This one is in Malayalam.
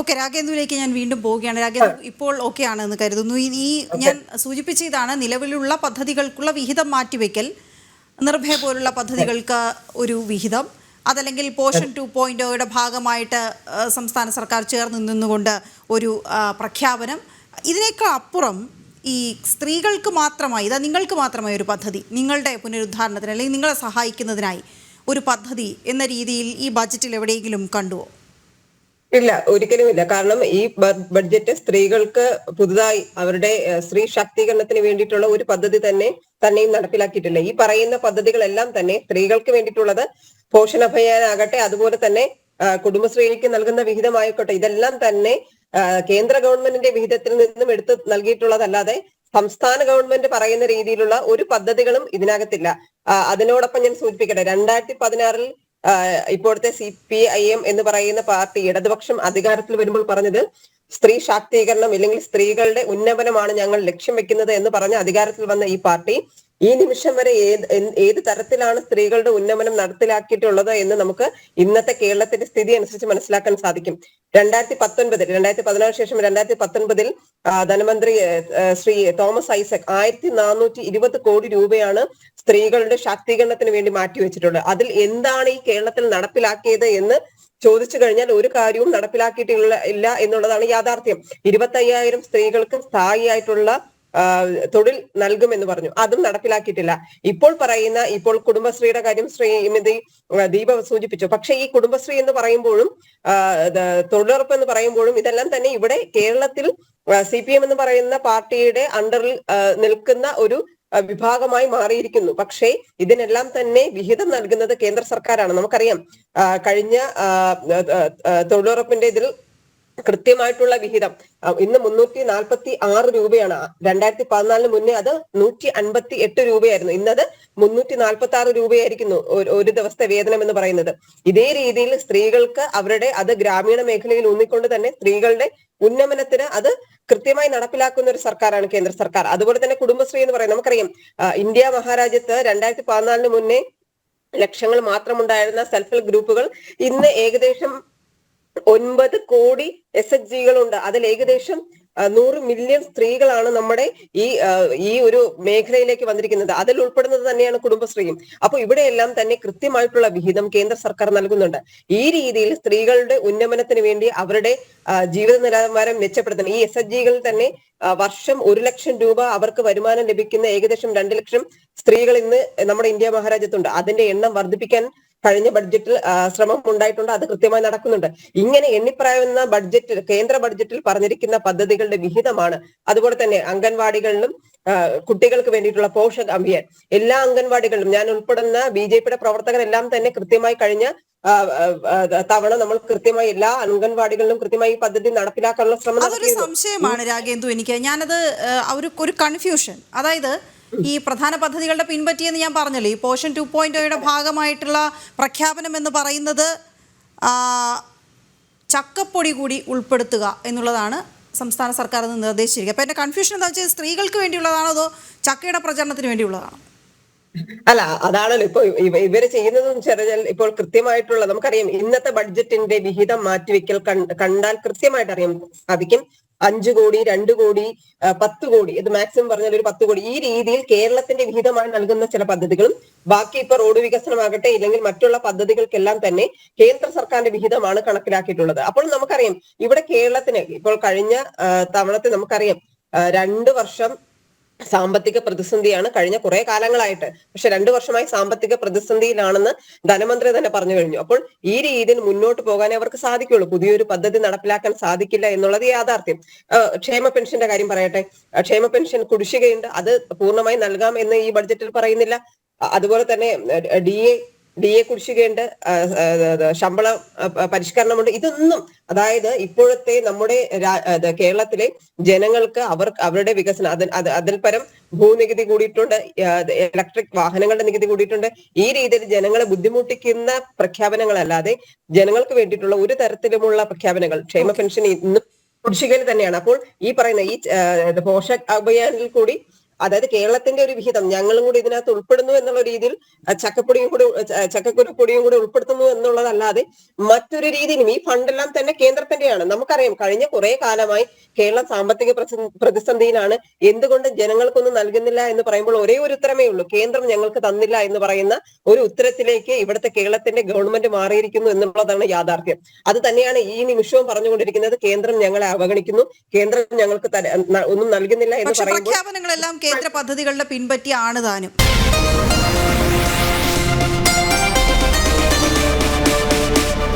ഓക്കെ രാഗേന്ദുവിലേക്ക് ഞാൻ വീണ്ടും പോവുകയാണ്. രാഗേന്ദു ഇപ്പോൾ ഓക്കെ ആണെന്ന് കരുതുന്നു. ഈ ഈ ഞാൻ സൂചിപ്പിച്ച ഇതാണ് നിലവിലുള്ള പദ്ധതികൾക്കുള്ള വിഹിതം മാറ്റിവെക്കൽ നിർഭയ പോലുള്ള പദ്ധതികൾക്ക് ഒരു വിഹിതം അതല്ലെങ്കിൽ പോഷൻ ടു പോയിന്റ് ഭാഗമായിട്ട് സംസ്ഥാന സർക്കാർ ചേർന്ന് നിന്നുകൊണ്ട് ഒരു പ്രഖ്യാപനം. ഇതിനേക്കാൾ അപ്പുറം ഈ സ്ത്രീകൾക്ക് മാത്രമായി ഇതാ നിങ്ങൾക്ക് മാത്രമായി ഒരു പദ്ധതി നിങ്ങളുടെ പുനരുദ്ധാരണത്തിന് അല്ലെങ്കിൽ നിങ്ങളെ സഹായിക്കുന്നതിനായി ഒരു പദ്ധതി എന്ന രീതിയിൽ ഈ ബജറ്റിൽ എവിടെയെങ്കിലും കണ്ടുവോ? ഇല്ല ഒരിക്കലും ഇല്ല കാരണം ഈ ബഡ്ജറ്റ് സ്ത്രീകൾക്ക് പുതുതായി അവരുടെ സ്ത്രീ ശാക്തീകരണത്തിന് വേണ്ടിയിട്ടുള്ള ഒരു പദ്ധതി തന്നെ തന്നെയും നടപ്പിലാക്കിയിട്ടില്ല ഈ പറയുന്ന പദ്ധതികളെല്ലാം തന്നെ സ്ത്രീകൾക്ക് വേണ്ടിയിട്ടുള്ളത് പോഷണ അഭയാനാകട്ടെ അതുപോലെ തന്നെ കുടുംബശ്രീക്ക് നൽകുന്ന വിഹിതമായിക്കോട്ടെ ഇതെല്ലാം തന്നെ കേന്ദ്ര ഗവൺമെന്റിന്റെ വിഹിതത്തിൽ നിന്നും എടുത്ത് നൽകിയിട്ടുള്ളതല്ലാതെ സംസ്ഥാന ഗവൺമെന്റ് പറയുന്ന രീതിയിലുള്ള ഒരു പദ്ധതികളും ഇതിനകത്തില്ല. അതിനോടൊപ്പം ഞാൻ സൂചിപ്പിക്കട്ടെ രണ്ടായിരത്തി പതിനാറിൽ ഇപ്പോഴത്തെ സി പി ഐ എം എന്ന് പറയുന്ന പാർട്ടി ഇടതുപക്ഷം അധികാരത്തിൽ വരുമ്പോൾ പറഞ്ഞത് സ്ത്രീ ശാക്തീകരണം ഇല്ലെങ്കിൽ സ്ത്രീകളുടെ ഉന്നമനമാണ് ഞങ്ങൾ ലക്ഷ്യം വെക്കുന്നത് എന്ന് പറഞ്ഞ അധികാരത്തിൽ വന്ന ഈ പാർട്ടി ഈ നിമിഷം വരെ ഏത് ഏത് തരത്തിലാണ് സ്ത്രീകളുടെ ഉന്നമനം നടപ്പിലാക്കിയിട്ടുള്ളത് എന്ന് നമുക്ക് ഇന്നത്തെ കേരളത്തിന്റെ സ്ഥിതി അനുസരിച്ച് മനസ്സിലാക്കാൻ സാധിക്കും. രണ്ടായിരത്തി പത്തൊൻപതിൽ രണ്ടായിരത്തി പതിനാറ് ശേഷം രണ്ടായിരത്തി പത്തൊൻപതിൽ ധനമന്ത്രി ശ്രീ തോമസ് ഐസക് ആയിരത്തി നാനൂറ്റി ഇരുപത് കോടി രൂപയാണ് സ്ത്രീകളുടെ ശാക്തീകരണത്തിന് വേണ്ടി മാറ്റിവെച്ചിട്ടുള്ളത്. അതിൽ എന്താണ് ഈ കേരളത്തിൽ നടപ്പിലാക്കിയത് എന്ന് ചോദിച്ചു കഴിഞ്ഞാൽ ഒരു കാര്യവും നടപ്പിലാക്കിയിട്ടില്ല ഇല്ല എന്നുള്ളതാണ് യാഥാർത്ഥ്യം. ഇരുപത്തയ്യായിരം സ്ത്രീകൾക്ക് സ്ഥായിയായിട്ടുള്ള തൊഴിൽ നൽകുമെന്ന് പറഞ്ഞു. അതും നടപ്പിലാക്കിയിട്ടില്ല. ഇപ്പോൾ പറയുന്ന ഇപ്പോൾ കുടുംബശ്രീയുടെ കാര്യം ശ്രീമതി ദീപ സൂചിപ്പിച്ചു. പക്ഷെ ഈ കുടുംബശ്രീ എന്ന് പറയുമ്പോഴും തൊഴിലുറപ്പ് എന്ന് പറയുമ്പോഴും ഇതെല്ലാം തന്നെ ഇവിടെ കേരളത്തിൽ സി പി എം എന്ന് പറയുന്ന പാർട്ടിയുടെ അണ്ടറിൽ നിൽക്കുന്ന ഒരു വിഭാഗമായി മാറിയിരിക്കുന്നു. പക്ഷേ ഇതിനെല്ലാം തന്നെ വിഹിതം നൽകുന്നത് കേന്ദ്ര സർക്കാരാണ്. നമുക്കറിയാം കഴിഞ്ഞ തൊഴിലുറപ്പിന്റെ ഇതിൽ കൃത്യമായിട്ടുള്ള വിഹിതം ഇന്ന് മുന്നൂറ്റി നാൽപ്പത്തി ആറ് രൂപയാണ്. രണ്ടായിരത്തി പതിനാലിന് മുന്നേ അത് നൂറ്റി അൻപത്തി എട്ട് രൂപയായിരുന്നു. ഇന്നത് മുന്നൂറ്റി നാൽപ്പത്തി ആറ് രൂപയായിരിക്കുന്നു ഒരു ദിവസത്തെ വേതനം എന്ന് പറയുന്നത്. ഇതേ രീതിയിൽ സ്ത്രീകൾക്ക് അവരുടെ അത് ഗ്രാമീണ മേഖലയിൽ ഊന്നിക്കൊണ്ട് തന്നെ സ്ത്രീകളുടെ ഉന്നമനത്തിന് അത് കൃത്യമായി നടപ്പിലാക്കുന്ന ഒരു സർക്കാരാണ് കേന്ദ്ര സർക്കാർ. അതുപോലെ തന്നെ കുടുംബശ്രീ എന്ന് പറയുന്നത് നമുക്കറിയാം ഇന്ത്യ മഹാരാജ്യത്ത് രണ്ടായിരത്തി പതിനാലിന് മുന്നേ ലക്ഷങ്ങൾ മാത്രമുണ്ടായിരുന്ന സെൽഫ് ഹെൽപ്പ് ഗ്രൂപ്പുകൾ ഇന്ന് ഏകദേശം ഒൻപത് കോടി എസ് എച്ച് ജികളുണ്ട് അതിൽ ഏകദേശം നൂറ് മില്യൺ സ്ത്രീകളാണ് നമ്മുടെ ഈ ഈ ഒരു മേഖലയിലേക്ക് വന്നിരിക്കുന്നത്. അതിൽ ഉൾപ്പെടുന്നത് തന്നെയാണ് കുടുംബശ്രീയും. അപ്പൊ ഇവിടെയെല്ലാം തന്നെ കൃത്യമായിട്ടുള്ള വിഹിതം കേന്ദ്ര സർക്കാർ നൽകുന്നുണ്ട്. ഈ രീതിയിൽ സ്ത്രീകളുടെ ഉന്നമനത്തിന് വേണ്ടി അവരുടെ ജീവിത നിലവാരം മെച്ചപ്പെടുത്തണം. ഈ എസ് എച്ച് ജികളിൽ തന്നെ വർഷം ഒരു ലക്ഷം രൂപ അവർക്ക് വരുമാനം ലഭിക്കുന്ന ഏകദേശം രണ്ട് ലക്ഷം സ്ത്രീകൾ ഇന്ന് നമ്മുടെ ഇന്ത്യ മഹാരാജ്യത്തുണ്ട്. അതിന്റെ എണ്ണം വർദ്ധിപ്പിക്കാൻ കഴിഞ്ഞ ബഡ്ജറ്റിൽ ശ്രമം ഉണ്ടായിട്ടുണ്ട്. അത് കൃത്യമായി നടക്കുന്നുണ്ട്. ഇങ്ങനെ എണ്ണിപ്പറയുന്ന ബഡ്ജറ്റിൽ കേന്ദ്ര ബഡ്ജറ്റിൽ പറഞ്ഞിരിക്കുന്ന പദ്ധതികളുടെ വിഹിതമാണ്. അതുപോലെ തന്നെ അംഗൻവാടികളിലും കുട്ടികൾക്ക് വേണ്ടിയിട്ടുള്ള പോഷക അഭിയാൻ എല്ലാ അംഗൻവാടികളിലും ഞാൻ ഉൾപ്പെടുന്ന ബി ജെ പിയുടെ പ്രവർത്തകരെല്ലാം തന്നെ കൃത്യമായി കഴിഞ്ഞ തവണ നമ്മൾ കൃത്യമായി എല്ലാ അംഗൻവാടികളിലും കൃത്യമായി ഈ പദ്ധതി നടപ്പിലാക്കാനുള്ള ശ്രമം അതൊരു സംശയമാണ് രാഗേന്ദു എനിക്ക്. ഞാനത് ഒരു ഒരു കൺഫ്യൂഷൻ അതായത് ഈ പ്രധാന പദ്ധതികളുടെ പിൻപറ്റിയെന്ന് ഞാൻ പറഞ്ഞല്ലോ. ഈ പോഷൻ ടു പോയിന്റ് ഒയുടെ ഭാഗമായിട്ടുള്ള പ്രഖ്യാപനം എന്ന് പറയുന്നത് ചക്കപ്പൊടി കൂടി ഉൾപ്പെടുത്തുക എന്നുള്ളതാണ് സംസ്ഥാന സർക്കാർ നിന്ന് നിർദ്ദേശിച്ചിരിക്കുക അപ്പോൾ എന്റെ കൺഫ്യൂഷൻ എന്താ വെച്ചാൽ സ്ത്രീകൾക്ക് വേണ്ടിയുള്ളതാണോ അതോ ചക്കയുടെ പ്രചരണത്തിന് വേണ്ടിയുള്ളതാണോ? അല്ല അതാണല്ലോ. ഇപ്പൊ ഇവ- ഇവർ ചെയ്യുന്നത് വെച്ചാൽ ഇപ്പോൾ കൃത്യമായിട്ടുള്ള നമുക്കറിയാം. ഇന്നത്തെ ബഡ്ജറ്റിന്റെ വിഹിതം മാറ്റിവെക്കൽ കണ്ടാൽ കൃത്യമായിട്ട് അറിയാൻ സാധിക്കും. അഞ്ചു കോടി രണ്ട് കോടി പത്ത് കോടി ഇത് മാക്സിമം പറഞ്ഞാൽ ഒരു പത്ത് കോടി. ഈ രീതിയിൽ കേരളത്തിന്റെ വിഹിതമായി നൽകുന്ന ചില പദ്ധതികളും. ബാക്കി ഇപ്പൊ റോഡ് വികസനമാകട്ടെ ഇല്ലെങ്കിൽ മറ്റുള്ള പദ്ധതികൾക്കെല്ലാം തന്നെ കേന്ദ്ര സർക്കാരിന്റെ വിഹിതമാണ് കണക്കിലാക്കിയിട്ടുള്ളത്. അപ്പോൾ നമുക്കറിയാം ഇവിടെ കേരളത്തിന് ഇപ്പോൾ കഴിഞ്ഞ തവണത്തെ നമുക്കറിയാം രണ്ട് വർഷം സാമ്പത്തിക പ്രതിസന്ധിയാണ് കഴിഞ്ഞ കുറെ കാലങ്ങളായിട്ട്. പക്ഷെ രണ്ടു വർഷമായി സാമ്പത്തിക പ്രതിസന്ധിയിലാണെന്ന് ധനമന്ത്രി തന്നെ പറഞ്ഞു കഴിഞ്ഞു. അപ്പോൾ ഈ രീതിയിൽ മുന്നോട്ട് പോകാനേ അവർക്ക് സാധിക്കുള്ളൂ. പുതിയൊരു പദ്ധതി നടപ്പിലാക്കാൻ സാധിക്കില്ല എന്നുള്ളത് യാഥാർത്ഥ്യം. ക്ഷേമ പെൻഷന്റെ കാര്യം പറയട്ടെ. ക്ഷേമ പെൻഷൻ കുടിശ്ശികയുണ്ട്. അത് പൂർണമായി നൽകാം എന്ന് ഈ ബഡ്ജറ്റിൽ പറയുന്നില്ല. അതുപോലെ തന്നെ ഡി എ ഡി എ കുടിശ്ശികയുണ്ട് ശമ്പള പരിഷ്കരണമുണ്ട്. ഇതൊന്നും അതായത് ഇപ്പോഴത്തെ നമ്മുടെ കേരളത്തിലെ ജനങ്ങൾക്ക് അവർ അവരുടെ വികസനം അതിൽ അത് അതിൽ പരം ഭൂനികുതി കൂടിയിട്ടുണ്ട് ഇലക്ട്രിക് വാഹനങ്ങളുടെ നികുതി കൂടിയിട്ടുണ്ട്. ഈ രീതിയിൽ ജനങ്ങളെ ബുദ്ധിമുട്ടിക്കുന്ന പ്രഖ്യാപനങ്ങളല്ലാതെ ജനങ്ങൾക്ക് വേണ്ടിയിട്ടുള്ള ഒരു തരത്തിലുമുള്ള പ്രഖ്യാപനങ്ങൾ ക്ഷേമ പെൻഷൻ ഇന്നും കുടിശ്ശികയിൽ തന്നെയാണ്. അപ്പോൾ ഈ പറയുന്ന ഈ പോഷക് അഭിയാനിൽ കൂടി അതായത് കേരളത്തിന്റെ ഒരു വിഹിതം. ഞങ്ങളും കൂടി ഇതിനകത്ത് ഉൾപ്പെടുന്നു എന്നുള്ള രീതിയിൽ ചക്കപ്പൊടിയും കൂടി ചക്കക്കുരു പൊടിയും കൂടി ഉൾപ്പെടുത്തുന്നു എന്നുള്ളതല്ലാതെ മറ്റൊരു രീതിയിലും ഈ ഫണ്ടെല്ലാം തന്നെ കേന്ദ്രത്തിന്റെയാണ്. നമുക്കറിയാം കഴിഞ്ഞ കുറെ കാലമായി കേരളം സാമ്പത്തിക പ്രതിസന്ധിയിലാണ്. എന്തുകൊണ്ട് ജനങ്ങൾക്കൊന്നും നൽകുന്നില്ല എന്ന് പറയുമ്പോൾ ഒരേ ഒരു ഉത്തരമേ ഉള്ളൂ. കേന്ദ്രം ഞങ്ങൾക്ക് തന്നില്ല എന്ന് പറയുന്ന ഒരു ഉത്തരത്തിലേക്ക് ഇവിടുത്തെ കേരളത്തിന്റെ ഗവൺമെന്റ് മാറിയിരിക്കുന്നു എന്നുള്ളതാണ് യാഥാർത്ഥ്യം. അത് തന്നെയാണ് ഈ നിമിഷവും പറഞ്ഞുകൊണ്ടിരിക്കുന്നത്. കേന്ദ്രം ഞങ്ങളെ അവഗണിക്കുന്നു. കേന്ദ്രം ഞങ്ങൾക്ക് ഒന്നും നൽകുന്നില്ല എന്ന് പറയുമ്പോൾ കേന്ദ്ര പദ്ധതികളുടെ പിൻപറ്റിയാണ് താനും.